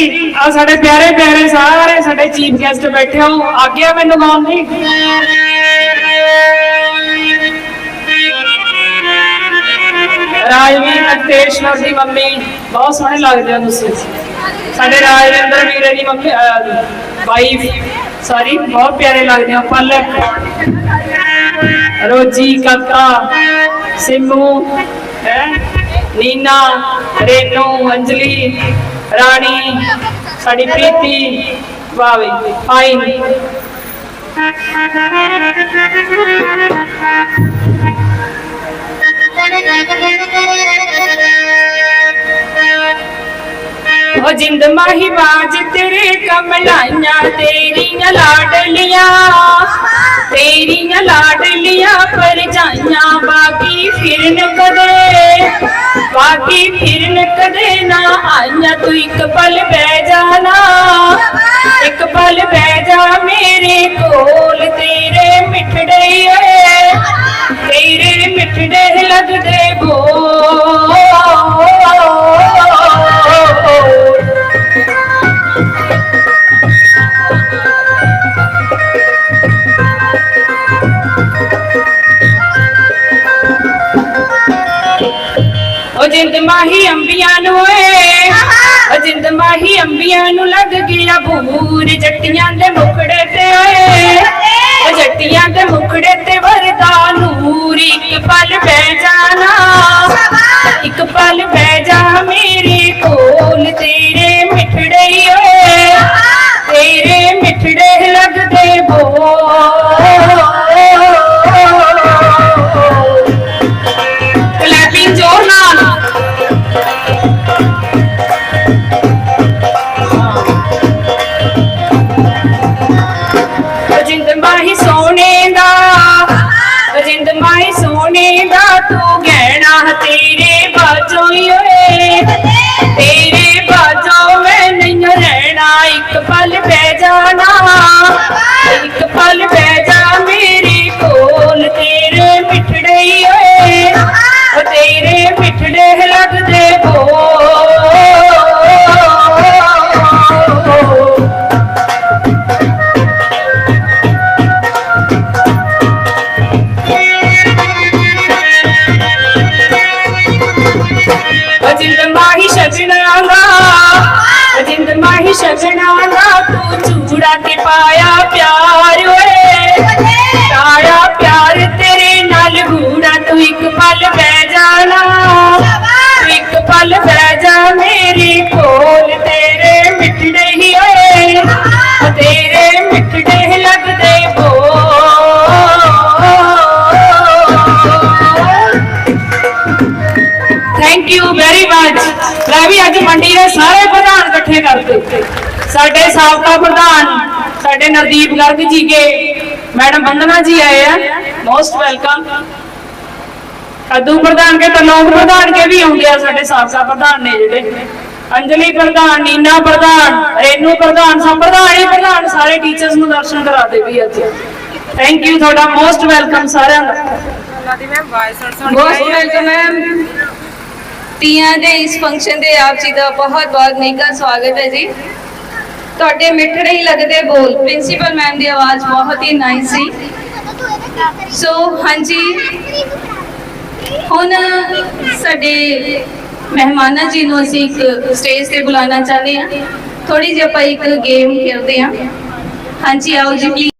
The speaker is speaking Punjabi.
ਹਾਂਜੀ ਆ ਸਾਡੇ ਪਿਆਰੇ ਪਿਆਰੇ ਸਾਰੇ ਸਾਡੇ ਚੀਫ ਗੈਸਟ ਬੈਠੇ ਹੋ ਆਗਿਆ ਮੈਨੂੰ ਗਾਉਣ ਦੀ ਰਾਜਵੀਰ ਅਕਤੇਸ਼ਵਰ ਦੀ ਮੰਮੀ, ਬਹੁਤ ਸੋਹਣੇ ਲੱਗਦੇ ਹੋ ਤੁਸੀਂ। ਸਾਡੇ ਰਾਜਵਿੰਦਰ ਵੀਰੇ ਦੀ ਮੰਮੀ ਵਾਈਫ ਸਾਰੀ ਬਹੁਤ ਪਿਆਰੇ ਲੱਗਦੇ ਆ ਪਲਕ ਰੋਜੀ ਕਤਾ ਸਿੰਮੂ, ਹੈ? ਨੀਨਾ, ਰੇਨੂ, ਅੰਜਲੀ ਰਾਣੀ, ਸਾਡੀ ਪ੍ਰੀਤੀ ਵਾਹ ਵੀ ਫਾਈਨ ਜਿੰਦ ਮਾਹੀ ਬਾਜ ਤੇਰੇ ਕਮਲਾਈਆਂ, ਤੇਰੀਆਂ ਲਾਡਲੀਆਂ। ਤੇਰੀਆਂ ਲਾਡਲੀਆਂ ਪਰ ਜਾਈਆਂ ਕਦੇ ਨਾ ਆਈਆਂ ਤੂੰ ਇੱਕ ਪਲ ਬਹਿ ਜਾਣਾ। ਇੱਕ ਪਲ ਬਹਿ ਜਾ ਮੇਰੇ ਕੋਲ, ਤੇਰੇ ਮਿੱਠੜੇ ਏ ਤੇਰੇ ਮਿੱਠੜੇ ਲੱਗਦੇ ਬੋਲ ਜਿੰਦ ਮਾਹੀ ਅੰਬੀਆਂ ਨੂੰ ਏ। ਉਹ ਜਿੰਦ ਮਾਹੀ ਅੰਬੀਆਂ ਨੂੰ ਲੱਗ ਗਿਆ ਬੂਰ ਜੱਟੀਆਂ ਦੇ ਮੁਖੜੇ ਤੇ ਓਏ ਉਹ ਜੱਟੀਆਂ ਦੇ ਮੁਖੜੇ ਤੇ ਵਰਦਾ ਨੂਰ। ਇੱਕ ਪਲ ਬਹਿ ਜਾਣਾ। ਇੱਕ ਪਲ ਬਹਿ ਜਾ ਮੇਰੇ ਕੋਲ। ਤੇਰੇ ਮਿੱਠੜੇ ਓਏ ਤੇਰੇ ਮਿੱਠੜੇ ਲੱਗਦੇ ਬੋਲ। ਜਿੰਦ ਮਾਹੀ ਸੋਨੇ ਮਾਹੀ ਸਜਣਾ ਮਾਹੀ ਸਜਣਾ ਦਾ ਤੂੰ ਚੂੜਾ ਤੇ ਪਾਇਆ ਪਿਆਰ ਓਏ। ਪਾਇਆ ਪਿਆਰ ਤੇਰੇ ਨਾਲ ਗੂੜਾ ਤੂੰ ਇੱਕ ਪਲ ਬਹਿ ਜਾਣਾ। ਥੈਂਕ ਯੂ ਵੈਰੀ ਮੱਚ ਲੈ ਵੀ ਅੱਜ ਮੰਡੀ ਦੇ ਸਾਰੇ ਪ੍ਰਧਾਨ ਇਕੱਠੇ ਕਰਤੇ ਸਾਡੇ ਸਾਬਕਾ ਪ੍ਰਧਾਨ ਸਾਡੇ ਨਰਦੀਪ ਗਰਗ ਜੀ ਕੇ ਮੈਡਮ ਬੰਦਨਾ ਜੀ ਆਏ ਆ ਮੋਸਟ ਵੈਲਕਮ ਕਦੂ ਪ੍ਰਧਾਨ ਕੇ ਤਲੋਕ ਪ੍ਰਧਾਨ ਕੇ ਵੀ ਆਉਂਦੇ ਆ ਸਾਡੇ ਸਾਬਕਾ ਪ੍ਰਧਾਨ ਨੇ ਜਿਹੜੇ। ਅੰਜਲੀ ਪ੍ਰਧਾਨ ਨੀਨਾ ਪ੍ਰਧਾਨ ਰੇਨੂ ਪ੍ਰਧਾਨ ਸਭ ਪ੍ਰਧਾਨ ਪ੍ਰਧਾਨ ਸਾਰੇ ਟੀਚਰਸ ਨੂੰ ਦਰਸ਼ਨ ਕਰਾਦੇ ਵੀ ਅੱਜ। ਥੈਂਕ ਯੂ ਤੁਹਾਡਾ ਮੋਸਟ ਵੈਲਕਮ ਸਾਰਿਆਂ ਦਾ। ਬਹੁਤ ਵੈਲਕਮ ਮੈਮ ਤੀਆਂ ਦੇ ਇਸ ਫੰਕਸ਼ਨ ਦੇ ਆਪ ਜੀ ਦਾ ਬਹੁਤ ਬਹੁਤ ਨਿੱਘਾ ਸਵਾਗਤ ਹੈ ਜੀ। ਤੁਹਾਡੇ ਮਿੱਠੜੇ ਹੀ ਲੱਗਦੇ ਬੋਲ। ਪ੍ਰਿੰਸੀਪਲ ਮੈਮ ਦੀ ਆਵਾਜ਼ ਬਹੁਤ ਹੀ ਨਾਈਸ ਸੀ। ਸੋ ਹਾਂਜੀ। ਹੁਣ ਸਾਡੇ ਮਹਿਮਾਨਾਂ ਜੀ ਨੂੰ ਅਸੀਂ ਇੱਕ ਸਟੇਜ ਤੇ ਬੁਲਾਉਣਾ ਚਾਹੁੰਦੇ ਹਾਂ। ਥੋੜੀ ਜਿਹੀ ਆਪਾਂ ਇੱਕ ਗੇਮ ਖੇਡਦੇ ਹਾਂ। ਹਾਂਜੀ, ਆਓ ਜੀ, please।